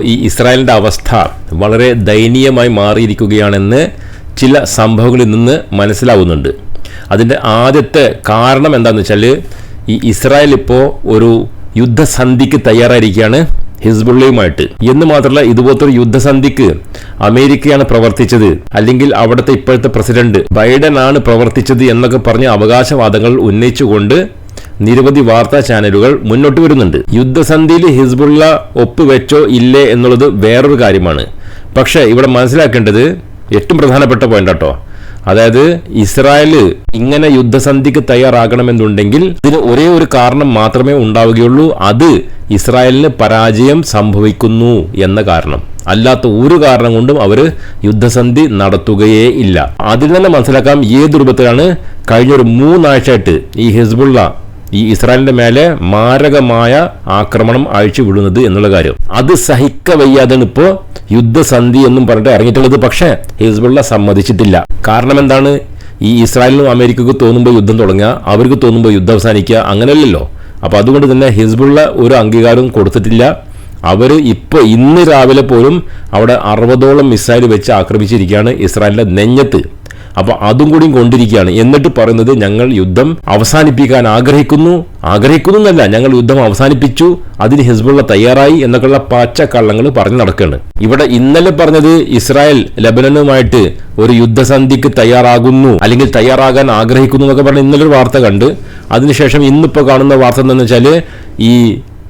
ഈ ഇസ്രായേലിന്റെ അവസ്ഥ വളരെ ദയനീയമായി മാറിയിരിക്കുകയാണെന്ന് ചില സംഭവങ്ങളിൽ നിന്ന് മനസ്സിലാവുന്നുണ്ട്. അതിന്റെ ആദ്യത്തെ കാരണം എന്താണെന്ന് വെച്ചാൽ ഈ ഇസ്രായേൽ ഇപ്പോൾ ഒരു യുദ്ധസന്ധിക്ക് തയ്യാറായിരിക്കുകയാണ് ഹിസ്ബുള്ളയുമായിട്ട്. എന്ന് മാത്രമല്ല ഇതുപോലത്തെ ഒരു യുദ്ധസന്ധിക്ക് അമേരിക്കയാണ് പ്രവർത്തിച്ചത്. അല്ലെങ്കിൽ അവിടുത്തെ ഇപ്പോഴത്തെ പ്രസിഡന്റ് ബൈഡൻ ആണ് പ്രവർത്തിച്ചത് എന്നൊക്കെ പറഞ്ഞ് അവകാശവാദങ്ങൾ ഉന്നയിച്ചുകൊണ്ട് നിരവധി വാർത്താ ചാനലുകൾ മുന്നോട്ട് വരുന്നുണ്ട്. യുദ്ധസന്ധിയിൽ ഹിസ്ബുള്ള ഒപ്പുവെച്ചോ ഇല്ലേ എന്നുള്ളത് വേറൊരു കാര്യമാണ്. പക്ഷേ ഇവിടെ മനസ്സിലാക്കേണ്ടത് ഏറ്റവും പ്രധാനപ്പെട്ട പോയിന്റ് കേട്ടോ അതായത് ഇസ്രായേൽ ഇങ്ങനെ യുദ്ധസന്ധിക്ക് തയ്യാറാകണമെന്നുണ്ടെങ്കിൽ ഇതിന് ഒരേ ഒരു കാരണം മാത്രമേ ഉണ്ടാവുകയുള്ളൂ. അത് ഇസ്രായേലിന് പരാജയം സംഭവിക്കുന്നു എന്ന കാരണം. അല്ലാത്ത ഒരു കാരണം കൊണ്ടും അവർ യുദ്ധസന്ധി നടത്തുകയേ ഇല്ല. അതിൽ തന്നെ മനസ്സിലാക്കാം ഏത് രൂപത്തിലാണ് കഴിഞ്ഞൊരു മൂന്നാഴ്ചയായിട്ട് ഈ ഹിസ്ബുള്ള ഈ ഇസ്രായേലിന്റെ മേലെ മാരകമായ ആക്രമണം അഴിച്ചു വിടുന്നത് എന്നുള്ള കാര്യം. അത് സഹിക്ക വയ്യാതാണ് ഇപ്പോ യുദ്ധസന്ധി എന്നും പറഞ്ഞിട്ട് ഇറങ്ങിയിട്ടുള്ളത്. പക്ഷേ ഹിസ്ബുള്ള സമ്മതിച്ചിട്ടില്ല. കാരണം എന്താണ്? ഈ ഇസ്രായേലിനും അമേരിക്കക്ക് തോന്നുമ്പോൾ യുദ്ധം തുടങ്ങുക അവർക്ക് തോന്നുമ്പോൾ യുദ്ധം അവസാനിക്കുക അങ്ങനെയല്ലല്ലോ. അപ്പൊ അതുകൊണ്ട് തന്നെ ഹിസ്ബുള്ള ഒരു അംഗീകാരവും കൊടുത്തിട്ടില്ല. അവർ ഇപ്പോൾ ഇന്ന് രാവിലെ പോലും അവിടെ അറുപതോളം മിസൈൽ വെച്ച് ആക്രമിച്ചിരിക്കുകയാണ് ഇസ്രായേലിന്റെ നെഞ്ഞത്ത്. അപ്പൊ അതും കൂടി കൊണ്ടിരിക്കുകയാണ്. എന്നിട്ട് പറയുന്നത് ഞങ്ങൾ യുദ്ധം അവസാനിപ്പിക്കാൻ ആഗ്രഹിക്കുന്നു. ആഗ്രഹിക്കുന്നു എന്നല്ല ഞങ്ങൾ യുദ്ധം അവസാനിപ്പിച്ചു. അതിന് ഹിസ്ബുള്ള തയ്യാറായി എന്നൊക്കെയുള്ള പച്ച കള്ളങ്ങൾ പറഞ്ഞു നടക്കുകയാണ്. ഇവിടെ ഇന്നലെ പറഞ്ഞത് ഇസ്രായേൽ ലബനനുമായിട്ട് ഒരു യുദ്ധസന്ധിക്ക് തയ്യാറാകുന്നു അല്ലെങ്കിൽ തയ്യാറാകാൻ ആഗ്രഹിക്കുന്നു എന്നൊക്കെ പറഞ്ഞ ഇന്നലെ ഒരു വാർത്ത കണ്ട്. അതിനുശേഷം ഇന്നിപ്പോൾ കാണുന്ന വാർത്ത എന്താണെന്ന് വെച്ചാൽ ഈ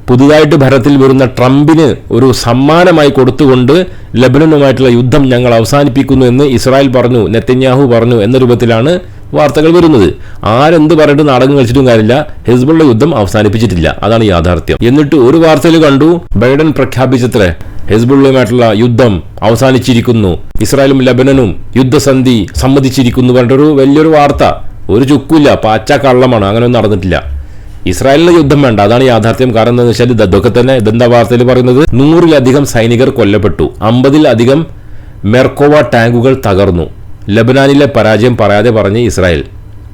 പുതുതായിട്ട് ഭരണത്തിൽ വരുന്ന ട്രംപിന് ഒരു സമ്മാനമായി കൊടുത്തുകൊണ്ട് ലബനനുമായിട്ടുള്ള യുദ്ധം ഞങ്ങൾ അവസാനിപ്പിക്കുന്നു എന്ന് ഇസ്രായേൽ പറഞ്ഞു നെത്തന്യാഹു പറഞ്ഞു എന്ന രൂപത്തിലാണ് വാർത്തകൾ വരുന്നത്. ആരെന്ത് പറഞ്ഞിട്ട് നാടകം കളിച്ചിട്ടും കാര്യമില്ല. ഹിസ്ബുള്ള യുദ്ധം അവസാനിപ്പിച്ചിട്ടില്ല. അതാണ് യാഥാർത്ഥ്യം. എന്നിട്ട് ഒരു വാർത്തയിൽ കണ്ടു ബൈഡൻ പ്രഖ്യാപിച്ചത്രേ ഹിസ്ബുള്ളയുമായിട്ടുള്ള യുദ്ധം അവസാനിച്ചിരിക്കുന്നു. ഇസ്രായേലും ലബനനും യുദ്ധസന്ധി സമ്മതിച്ചിരിക്കുന്നു പറഞ്ഞിട്ടൊരു വലിയൊരു വാർത്ത. ഒരു ചുക്കില്ല പാച്ച കള്ളമാണ്. അങ്ങനെയൊന്നും നടന്നിട്ടില്ല. ഇസ്രായേലിന് യുദ്ധം വേണ്ട. അതാണ് യാഥാർത്ഥ്യം. കാരണം എന്താണെന്ന് വെച്ചാൽ ഇതൊക്കെ തന്നെ ഇതെന്താ വാർത്തയിൽ പറയുന്നത്? നൂറിലധികം സൈനികർ കൊല്ലപ്പെട്ടു. അമ്പതിലധികം മെർക്കോവ ടാങ്കുകൾ തകർന്നു. ലബനാനിലെ പരാജയം പറയാതെ പറഞ്ഞ് ഇസ്രായേൽ.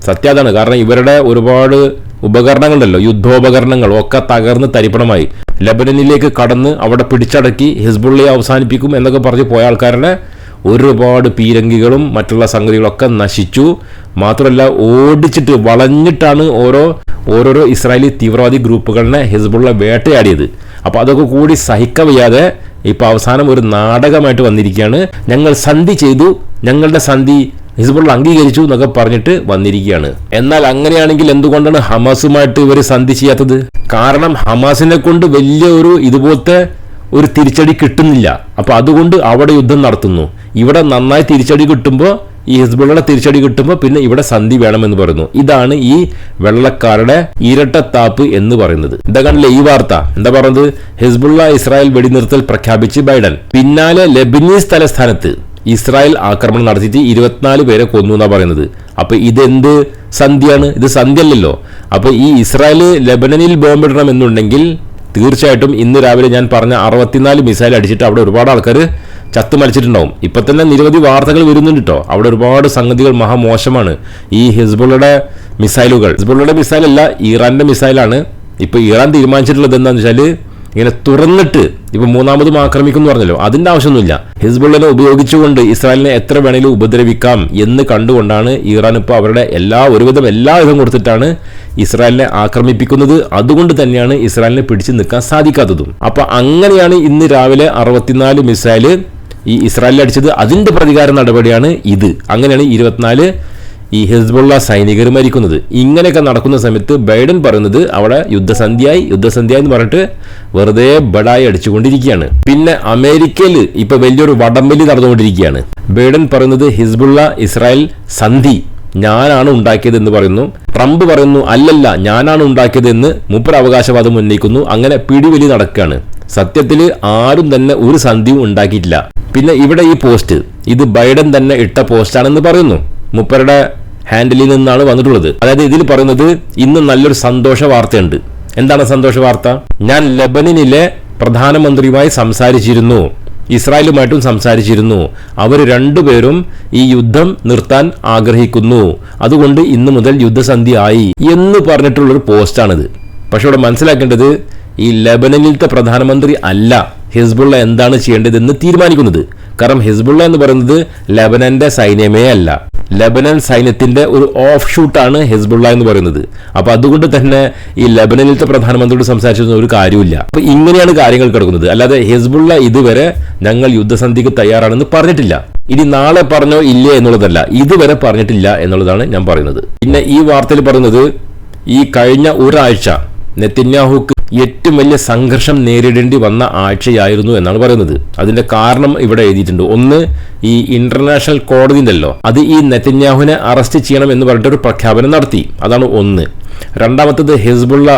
സത്യാതാണ് കാരണം ഇവരുടെ ഒരുപാട് ഉപകരണങ്ങളുണ്ടല്ലോ. യുദ്ധോപകരണങ്ങൾ ഒക്കെ തകർന്ന് തരിപ്പണമായി. ലബനനിലേക്ക് കടന്ന് അവിടെ പിടിച്ചടക്കി ഹിസ്ബുള്ളയെ അവസാനിപ്പിക്കും എന്നൊക്കെ പറഞ്ഞ് പോയ ആൾക്കാരുടെ ഒരുപാട് പീരങ്കികളും മറ്റുള്ള സംഗതികളൊക്കെ നശിച്ചു. മാത്രമല്ല ഓടിച്ചിട്ട് വളഞ്ഞിട്ടാണ് ഓരോ ഓരോരോ ഇസ്രായേലി തീവ്രവാദി ഗ്രൂപ്പുകളിനെ ഹിസ്ബുള്ള വേട്ടയാടിയത്. അപ്പോൾ അതൊക്കെ കൂടി സഹിക്കവയ്യാതെ ഇപ്പൊ അവസാനം ഒരു നാടകമായിട്ട് വന്നിരിക്കുകയാണ്. ഞങ്ങൾ സന്ധി ചെയ്തു ഞങ്ങളുടെ സന്ധി ഹിസ്ബുള്ള അംഗീകരിച്ചു എന്നൊക്കെ പറഞ്ഞിട്ട് വന്നിരിക്കുകയാണ്. എന്നാൽ അങ്ങനെയാണെങ്കിൽ എന്തുകൊണ്ടാണ് ഹമാസുമായിട്ട് ഇവർ സന്ധി ചെയ്യാത്തത്? കാരണം ഹമാസിനെ കൊണ്ട് വലിയ ഒരു ഇതുപോലത്തെ ഒരു തിരിച്ചടി കിട്ടുന്നില്ല. അപ്പോൾ അതുകൊണ്ട് അവിടെ യുദ്ധം നടത്തുന്നു. ഇവിടെ നന്നായി തിരിച്ചടി കിട്ടുമ്പോൾ ഈ ഹിസ്ബുള്ളയുടെ തിരിച്ചടി കിട്ടുമ്പോൾ പിന്നെ ഇവിടെ സന്ധി വേണമെന്ന് പറയുന്നു. ഇതാണ് ഈ വെള്ളക്കാരുടെ ഇരട്ടത്താപ്പ് എന്ന് പറയുന്നത്. എന്താ കണ്ടില്ലേ ഈ വാർത്ത. എന്താ പറയുന്നത്? ഹിസ്ബുള്ള ഇസ്രായേൽ വെടിനിർത്തൽ പ്രഖ്യാപിച്ച് ബൈഡൻ. പിന്നാലെ ലെബനീസ് തലസ്ഥാനത്ത് ഇസ്രായേൽ ആക്രമണം നടത്തിയിട്ട് ഇരുപത്തിനാല് പേരെ കൊന്നു എന്നാ പറയുന്നത്. അപ്പൊ ഇതെന്ത് സന്ധ്യയാണ് ഇത് സന്ധ്യല്ലല്ലോ. അപ്പൊ ഈ ഇസ്രായേൽ ലെബനനിൽ ബോംബിടണം എന്നുണ്ടെങ്കിൽ തീർച്ചയായിട്ടും ഇന്ന് രാവിലെ ഞാൻ പറഞ്ഞ അറുപത്തിനാല് മിസൈൽ അടിച്ചിട്ട് അവിടെ ഒരുപാട് ആൾക്കാർ ചത്തു മരിച്ചിട്ടുണ്ടാവും ഇപ്പൊ തന്നെ നിരവധി വാർത്തകൾ വരുന്നുണ്ട് കേട്ടോ അവിടെ ഒരുപാട് സംഗതികൾ മഹാമോശമാണ്. ഈ ഹിസ്ബുള്ളയുടെ മിസൈലുകൾ. ഹിസ്ബുള്ളയുടെ മിസൈലല്ല ഇറാന്റെ മിസൈലാണ്. ഇപ്പൊ ഇറാൻ തീരുമാനിച്ചിട്ടുള്ളത് എന്താണെന്ന് വെച്ചാൽ ഇങ്ങനെ തുറന്നിട്ട് ഇപ്പൊ മൂന്നാമതും ആക്രമിക്കും എന്ന് പറഞ്ഞല്ലോ. അതിന്റെ ആവശ്യമൊന്നുമില്ല. ഹിസ്ബുള്ളിനെ ഉപയോഗിച്ചുകൊണ്ട് ഇസ്രായേലിനെ എത്ര വേണേലും ഉപദ്രവിക്കാം എന്ന് കണ്ടുകൊണ്ടാണ് ഇറാൻ ഇപ്പോൾ അവരുടെ എല്ലാ ഒരുവിധം എല്ലാ വിധം കൊടുത്തിട്ടാണ് ഇസ്രായേലിനെ ആക്രമിപ്പിക്കുന്നത്. അതുകൊണ്ട് തന്നെയാണ് ഇസ്രായേലിനെ പിടിച്ചു നിൽക്കാൻ സാധിക്കാത്തതും. അപ്പൊ അങ്ങനെയാണ് ഇന്ന് രാവിലെ അറുപത്തിനാല് മിസൈൽ ഈ ഇസ്രായേലിൽ അടിച്ചത് അതിന്റെ പ്രതികാര നടപടിയാണ് ഇത്. അങ്ങനെയാണ് ഇരുപത്തിനാല് ഈ ഹിസ്ബുള്ള സൈനികർ മരിക്കുന്നത്. ഇങ്ങനെയൊക്കെ നടക്കുന്ന സമയത്ത് ബൈഡൻ പറയുന്നത് അവിടെ യുദ്ധസന്ധിയായി യുദ്ധസന്ധ്യ എന്ന് പറഞ്ഞിട്ട് വെറുതെ ബഡായി അടിച്ചുകൊണ്ടിരിക്കുകയാണ്. പിന്നെ അമേരിക്കയിൽ ഇപ്പൊ വലിയൊരു വടംവലി നടന്നുകൊണ്ടിരിക്കുകയാണ്. ബൈഡൻ പറയുന്നത് ഹിസ്ബുള്ള ഇസ്രായേൽ സന്ധി ഞാനാണ് ഉണ്ടാക്കിയത് എന്ന് പറയുന്നു. ട്രംപ് പറയുന്നു അല്ലല്ല ഞാനാണ് ഉണ്ടാക്കിയത് എന്ന് മൂപ്പർ അവകാശവാദം ഉന്നയിക്കുന്നു. അങ്ങനെ പിടിവലി നടക്കുകയാണ്. സത്യത്തിൽ ആരും തന്നെ ഒരു സന്ധിയും ഉണ്ടാക്കിയിട്ടില്ല. പിന്നെ ഇവിടെ ഈ പോസ്റ്റ് ഇത് ബൈഡൻ തന്നെ ഇട്ട പോസ്റ്റാണെന്ന് പറയുന്നു. മുപ്പരുടെ ഹാൻഡിലിൽ നിന്നാണ് വന്നിട്ടുള്ളത്. അതായത് ഇതിൽ പറയുന്നത് ഇന്ന് നല്ലൊരു സന്തോഷ വാർത്തയുണ്ട്. എന്താണ് സന്തോഷ വാർത്ത? ഞാൻ ലബനനിലെ പ്രധാനമന്ത്രിയുമായി സംസാരിച്ചിരുന്നു. ഇസ്രായേലുമായിട്ടും സംസാരിച്ചിരുന്നു. അവർ രണ്ടുപേരും ഈ യുദ്ധം നിർത്താൻ ആഗ്രഹിക്കുന്നു. അതുകൊണ്ട് ഇന്ന് മുതൽ യുദ്ധസന്ധി ആയി എന്ന് പറഞ്ഞിട്ടുള്ളൊരു പോസ്റ്റാണിത്. പക്ഷെ ഇവിടെ മനസ്സിലാക്കേണ്ടത് ഈ ലബനനിലത്തെ പ്രധാനമന്ത്രി അല്ല. ഹിസ്ബുള്ള എന്താണ് ചെയ്യേണ്ടതെന്ന് തീരുമാനിക്കുന്നത്. കാരണം ഹിസ്ബുള്ള എന്ന് പറയുന്നത് ലബനന്റെ സൈന്യമേ അല്ല. ലബനൻ സൈന്യത്തിന്റെ ഒരു ഓഫ് ഷൂട്ടാണ് ഹിസ്ബുള്ള എന്ന് പറയുന്നത്. അപ്പൊ അതുകൊണ്ട് തന്നെ ഈ ലബനനിലത്തെ പ്രധാനമന്ത്രിയോട് സംസാരിച്ചൊന്നും ഒരു കാര്യമില്ല അപ്പൊ ഇങ്ങനെയാണ് കാര്യങ്ങൾ കിടക്കുന്നത്. അല്ലാതെ ഹിസ്ബുള്ള ഇതുവരെ ഞങ്ങൾ യുദ്ധസന്ധിക്ക് തയ്യാറാണെന്ന് പറഞ്ഞിട്ടില്ല. ഇനി നാളെ പറഞ്ഞോ ഇല്ലേ എന്നുള്ളതല്ല. ഇതുവരെ പറഞ്ഞിട്ടില്ല എന്നുള്ളതാണ് ഞാൻ പറയുന്നത്. പിന്നെ ഈ വാർത്തയിൽ പറയുന്നത് ഈ കഴിഞ്ഞ ഒരാഴ്ച നെത്തിന്യാഹുക്ക് ഏറ്റവും വലിയ സംഘർഷം നേരിടേണ്ടി വന്ന ആഴ്ചയായിരുന്നു എന്നാണ് പറയുന്നത്. അതിന്റെ കാരണം ഇവിടെ എഴുതിയിട്ടുണ്ട്. ഒന്ന് ഈ ഇന്റർനാഷണൽ കോടതി ഉണ്ടല്ലോ. അത് ഈ നെത്തിന്യാഹുവിനെ അറസ്റ്റ് ചെയ്യണം എന്ന് പറഞ്ഞിട്ട് ഒരു പ്രഖ്യാപനം നടത്തി. അതാണ് ഒന്ന്. രണ്ടാമത്തത് ഹിസ്ബുള്ള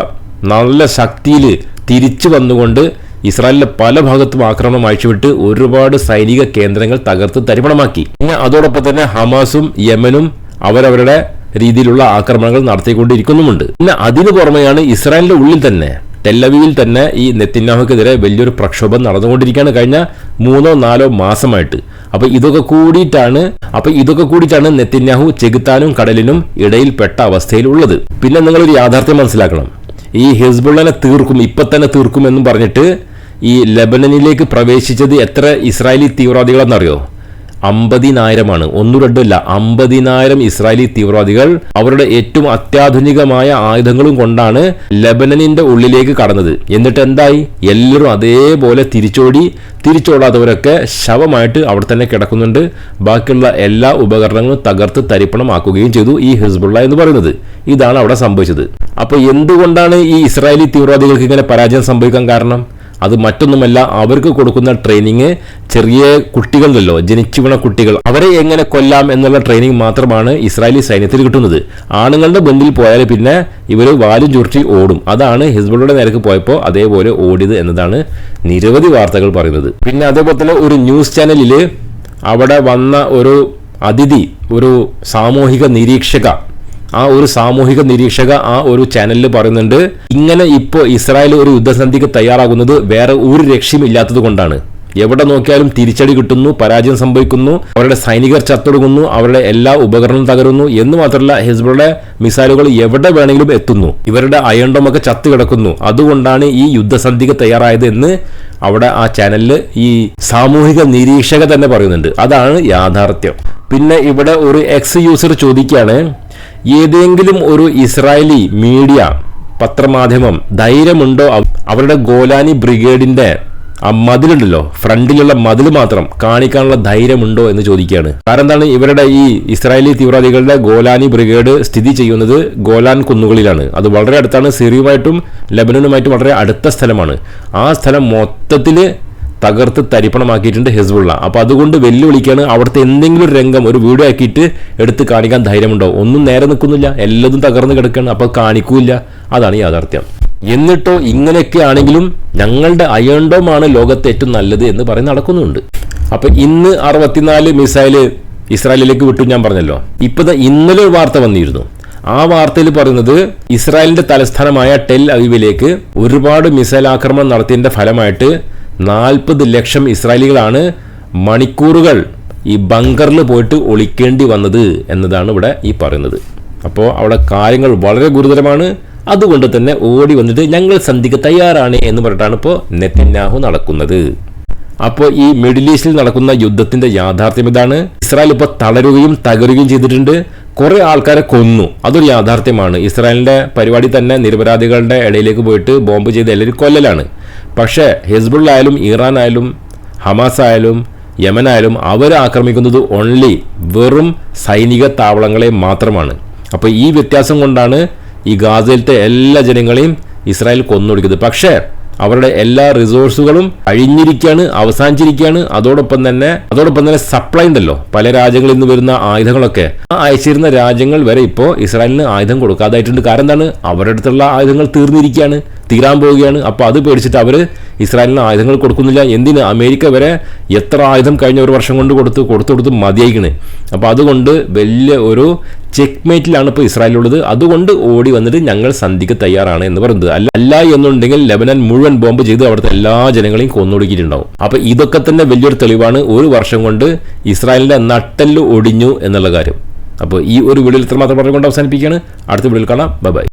നല്ല ശക്തിയിൽ തിരിച്ചു വന്നുകൊണ്ട് ഇസ്രായേലിലെ പല ഭാഗത്തും ആക്രമണം അഴിച്ചുവിട്ട് ഒരുപാട് സൈനിക കേന്ദ്രങ്ങൾ തകർത്ത് തരിപ്പണമാക്കി. പിന്നെ അതോടൊപ്പം തന്നെ ഹമാസും യമനും അവരവരുടെ രീതിയിലുള്ള ആക്രമണങ്ങൾ നടത്തിക്കൊണ്ടിരിക്കുന്നുമുണ്ട്. പിന്നെ അതിനു പുറമെയാണ് ഇസ്രായേലിന്റെ ഉള്ളിൽ തന്നെ ടെല്ലവിയിൽ തന്നെ ഈ നെത്തിന്നാഹുക്കെതിരെ വലിയൊരു പ്രക്ഷോഭം നടന്നുകൊണ്ടിരിക്കുകയാണ് കഴിഞ്ഞ മൂന്നോ നാലോ മാസമായിട്ട്. അപ്പൊ ഇതൊക്കെ കൂടിയിട്ടാണ് അപ്പൊ ഇതൊക്കെ കൂടിയിട്ടാണ് നെത്തിന്യാഹു ചെകുത്താനും കടലിനും ഇടയിൽ പെട്ട അവസ്ഥയിലുള്ളത്. പിന്നെ നിങ്ങളൊരു യാഥാർത്ഥ്യം മനസ്സിലാക്കണം. ഈ ഹിസ്ബുള്ളനെ തീർക്കും ഇപ്പൊ തന്നെ തീർക്കും എന്നും പറഞ്ഞിട്ട് ഈ ലബനനിലേക്ക് പ്രവേശിച്ചത് എത്ര ഇസ്രായേലി തീവ്രവാദികളെന്നറിയോ? അമ്പതിനായിരമാണ്. ഒന്നു രണ്ടല്ല അമ്പതിനായിരം ഇസ്രായേലി തീവ്രവാദികൾ അവരുടെ ഏറ്റവും അത്യാധുനികമായ ആയുധങ്ങളും കൊണ്ടാണ് ലബനനിന്റെ ഉള്ളിലേക്ക് കടന്നത്. എന്നിട്ട് എന്തായി? എല്ലാവരും അതേപോലെ തിരിച്ചോടി തിരിച്ചോടാത്തവരൊക്കെ ശവമായിട്ട് അവിടെ തന്നെ കിടക്കുന്നുണ്ട്. ബാക്കിയുള്ള എല്ലാ ഉപകരണങ്ങളും തകർത്ത് തരിപ്പണമാക്കുകയും ചെയ്തു ഈ ഹിസ്ബുള്ള എന്ന് പറയുന്നത്. ഇതാണ് അവിടെ സംഭവിച്ചത്. അപ്പോൾ എന്തുകൊണ്ടാണ് ഈ ഇസ്രായേലി തീവ്രവാദികൾക്ക് ഇങ്ങനെ പരാജയം സംഭവിക്കാൻ കാരണം? അത് മറ്റൊന്നുമല്ല അവർക്ക് കൊടുക്കുന്ന ട്രെയിനിങ് ചെറിയ കുട്ടികളുണ്ടല്ലോ ജനിച്ചു വീണ കുട്ടികൾ. അവരെ എങ്ങനെ കൊല്ലാം എന്നുള്ള ട്രെയിനിങ് മാത്രമാണ് ഇസ്രായേലി സൈന്യത്തിൽ കിട്ടുന്നത്. ആണുങ്ങളുടെ ബന്ധിൽ പോയാൽ പിന്നെ ഇവർ വാലും ചുരുട്ടി ഓടും. അതാണ് ഹിസ്ബുള്ളയുടെ നേരക്ക് പോയപ്പോൾ അതേപോലെ ഓടിയത് എന്നതാണ് നിരവധി വാർത്തകൾ പറയുന്നത്. പിന്നെ അതേപോലെ തന്നെ ഒരു ന്യൂസ് ചാനലിൽ അവിടെ വന്ന ഒരു അതിഥി ഒരു സാമൂഹിക നിരീക്ഷക ആ ഒരു സാമൂഹിക നിരീക്ഷക ആ ഒരു ചാനലിൽ പറയുന്നുണ്ട് ഇങ്ങനെ ഇപ്പോൾ ഇസ്രായേൽ ഒരു യുദ്ധസന്ധിക്ക് തയ്യാറാകുന്നത് വേറെ ഒരു രക്ഷയുമില്ലാത്തത് കൊണ്ടാണ്. എവിടെ നോക്കിയാലും തിരിച്ചടി കിട്ടുന്നു പരാജയം സംഭവിക്കുന്നു അവരുടെ സൈനികർ ചത്തൊടുങ്ങുന്നു അവരുടെ എല്ലാ ഉപകരണവും തകരുന്നു എന്ന് മാത്രമല്ല ഹിസ്ബുളുടെ മിസൈലുകൾ എവിടെ വേണമെങ്കിലും എത്തുന്നു. ഇവരുടെ അയണ്ടമൊക്കെ ചത്തു കിടക്കുന്നു. അതുകൊണ്ടാണ് ഈ യുദ്ധസന്ധിക്ക് തയ്യാറായത് എന്ന് അവിടെ ആ ചാനലിൽ ഈ സാമൂഹിക നിരീക്ഷക തന്നെ പറയുന്നുണ്ട്. അതാണ് യാഥാർത്ഥ്യം. പിന്നെ ഇവിടെ ഒരു എക്സ് യൂസർ ചോദിക്കുകയാണ് ഏതെങ്കിലും ഒരു ഇസ്രായേലി മീഡിയ പത്രമാധ്യമം ധൈര്യമുണ്ടോ? അവരുടെ ഗോലാനി ബ്രിഗേഡിന്റെ ആ മതിലുണ്ടല്ലോ ഫ്രണ്ടിലുള്ള മതിൽ മാത്രം കാണിക്കാനുള്ള ധൈര്യമുണ്ടോ എന്ന് ചോദിക്കുകയാണ്. കാരണം എന്താണ്? ഇവരുടെ ഈ ഇസ്രായേലി തീവ്രവാദികളുടെ ഗോലാനി ബ്രിഗേഡ് സ്ഥിതി ചെയ്യുന്നത് ഗോലാൻ കുന്നുകളിലാണ്. അത് വളരെ അടുത്താണ് സിറിയുമായിട്ടും ലബനനുമായിട്ടും വളരെ അടുത്ത സ്ഥലമാണ്. ആ സ്ഥലം മൊത്തത്തിൽ തകർത്ത് തരിപ്പണമാക്കിയിട്ടുണ്ട് ഹിസ്ബുള്ള. അപ്പോൾ അതുകൊണ്ട് വെല്ലുവിളിക്കാണ് അവിടുത്തെ എന്തെങ്കിലും ഒരു രംഗം ഒരു വീഡിയോ ആക്കിയിട്ട് എടുത്ത് കാണിക്കാൻ ധൈര്യമുണ്ടോ? ഒന്നും നേരെ നിൽക്കുന്നില്ല. എല്ലാതും തകർന്ന് കിടക്കുകയാണ് അപ്പോൾ കാണിക്കൂല അതാണ് യാഥാർത്ഥ്യം. എന്നിട്ടോ ഇങ്ങനെയൊക്കെ ആണെങ്കിലും ഞങ്ങളുടെ അയണ്ടോമാണ് ലോകത്തെ ഏറ്റവും നല്ലത് എന്ന് പറഞ്ഞ് നടക്കുന്നുണ്ട്. അപ്പൊ ഇന്ന് അറുപത്തിനാല് മിസൈൽ ഇസ്രായേലിലേക്ക് വിട്ടു ഞാൻ പറഞ്ഞല്ലോ. ഇപ്പൊ ഇന്നലെ ഒരു വാർത്ത വന്നിരുന്നു. ആ വാർത്തയിൽ പറയുന്നത് ഇസ്രായേലിന്റെ തലസ്ഥാനമായ ടെൽ അവീവിലേക്ക് ഒരുപാട് മിസൈൽ ആക്രമണം നടത്തിയതിന്റെ ഫലമായിട്ട് നാൽപ്പത് ലക്ഷം ഇസ്രായേലികളാണ് മണിക്കൂറുകൾ ഈ ബങ്കറിൽ പോയിട്ട് ഒളിക്കേണ്ടി വന്നത് എന്നതാണ് ഇവിടെ ഈ പറയുന്നത്. അപ്പോൾ അവിടെ കാര്യങ്ങൾ വളരെ ഗുരുതരമാണ്. അതുകൊണ്ട് തന്നെ ഓടി വന്നിട്ട് ഞങ്ങൾ സന്ധിക്ക് തയ്യാറാണ് എന്ന് പറഞ്ഞിട്ടാണ് ഇപ്പോൾ നെത്തന്യാഹു നടക്കുന്നത്. അപ്പോൾ ഈ മിഡിൽ ഈസ്റ്റിൽ നടക്കുന്ന യുദ്ധത്തിന്റെ യാഥാർത്ഥ്യം ഇതാണ്. ഇസ്രായേൽ ഇപ്പോൾ തളരുകയും തകരുകയും ചെയ്തിട്ടുണ്ട്. കുറെ ആൾക്കാരെ കൊന്നു. അതൊരു യാഥാർത്ഥ്യമാണ്. ഇസ്രായേലിന്റെ പരിപാടി തന്നെ നിരപരാധികളുടെ ഇടയിലേക്ക് പോയിട്ട് ബോംബ് ചെയ്ത് എല്ലാവരും കൊല്ലലാണ്. പക്ഷേ ഹിസ്ബുള്ളായാലും ഇറാൻ ആയാലും ഹമാസ് ആയാലും യമൻ ആയാലും അവർ ആക്രമിക്കുന്നത് ഓൺലി വെറും സൈനിക താവളങ്ങളെ മാത്രമാണ്. അപ്പോൾ ഈ വ്യത്യാസം കൊണ്ടാണ് ഈ ഗാസയിലത്തെ എല്ലാ ജനങ്ങളെയും ഇസ്രായേൽ കൊന്നൊടുക്കുന്നത് പക്ഷേ അവരുടെ എല്ലാ റിസോഴ്സുകളും അഴിഞ്ഞിരിക്കുകയാണ് അവസാനിച്ചിരിക്കുകയാണ്. അതോടൊപ്പം തന്നെ അതോടൊപ്പം തന്നെ സപ്ലൈ ഉണ്ടല്ലോ. പല രാജ്യങ്ങളിൽ നിന്ന് വരുന്ന ആയുധങ്ങളൊക്കെ. ആ അയച്ചിരുന്ന രാജ്യങ്ങൾ വരെ ഇപ്പോൾ ഇസ്രായേലിന് ആയുധം കൊടുക്കാതായിട്ടുണ്ട്. കാരണം എന്താണ്? അവരുടെ അടുത്തുള്ള ആയുധങ്ങൾ തീർന്നിരിക്കുകയാണ്. തീരാൻ പോവുകയാണ്. അപ്പോൾ അത് പേടിച്ചിട്ട് അവർ ഇസ്രായേലിന് ആയുധങ്ങൾ കൊടുക്കുന്നില്ല. എന്തിന്? അമേരിക്ക വരെ എത്ര ആയുധം കഴിഞ്ഞ ഒരു വർഷം കൊണ്ട് കൊടുത്ത് കൊടുത്തു കൊടുത്ത് മതിയായിക്കണ്. അപ്പോൾ അതുകൊണ്ട് വലിയ ഒരു ചെക്ക് മേറ്റിലാണ് ഇപ്പോൾ ഇസ്രായേലുള്ളത് അതുകൊണ്ട് ഓടി വന്നിട്ട് ഞങ്ങൾ സന്ധിക്ക് തയ്യാറാണ് എന്ന് പറയുന്നത്. അല്ല അല്ല എന്നുണ്ടെങ്കിൽ ലെബനൻ മുഴുവൻ ബോംബ് ചെയ്ത് അവിടുത്തെ എല്ലാ ജനങ്ങളെയും കൊന്നൊടുക്കിയിട്ടുണ്ടാവും. അപ്പോൾ ഇതൊക്കെ തന്നെ വലിയൊരു തെളിവാണ്. ഒരു വർഷം കൊണ്ട് ഇസ്രായേലിന്റെ നട്ടെല്ല് ഒടിഞ്ഞു എന്നുള്ള കാര്യം. അപ്പോൾ ഈ ഒരു വീഡിയോയിൽ ഇത്രമാത്രം പറഞ്ഞുകൊണ്ട് അവസാനിപ്പിക്കുകയാണ്. അടുത്ത വീഡിയോയിൽ കാണാം. ബൈ.